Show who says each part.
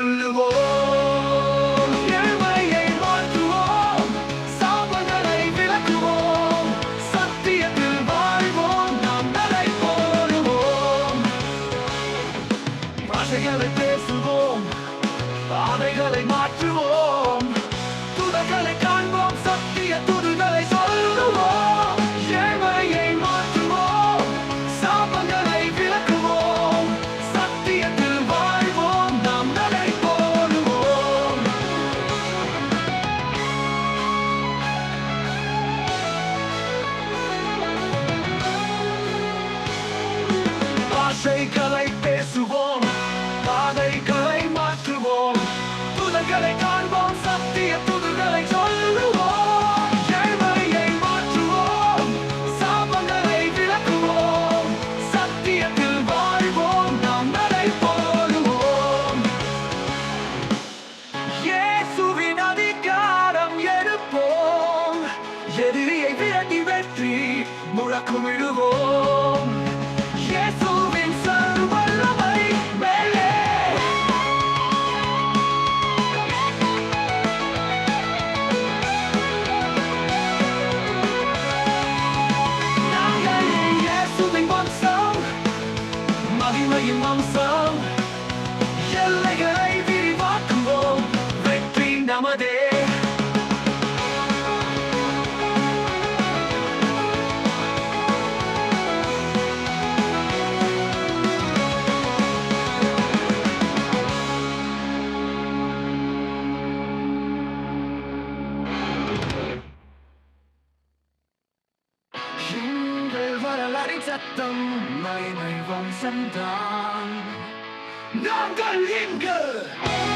Speaker 1: சொல்லுவோம் ஏழ்மையை மாற்றுவோம் சாபங்களை விளக்குவோம் சத்தியத்தில் வாழ்வோம் நாம் நடை போடுவோம் பாஷைகளை பேசுவோம் பாதைகளை மாற்றுவோம். இசைகளை பேசுவோம் பாதைகளை மாற்றுவோம் புதன்களை காண்போம் சத்திய புதுகளை சொல்லுவோம் ஏழ்மையை மாற்றுவோம் சாபங்களை விளக்குவோம் சத்தியத்தில் வாழ்வோம் நாம் நடை போடுவோம். இயேசுவின் அதிகாரம் எடுப்போம் எதிரியை விரட்டி வெற்றி முழக்கமிடுவோம். மகிமையின் வம்சம் எல்லைகளை விரிவாக்குவோம் வெற்றி நமதே எங்கள் வரலாறு சத்தம் องสันดานน้ำก็ลิมเกอร์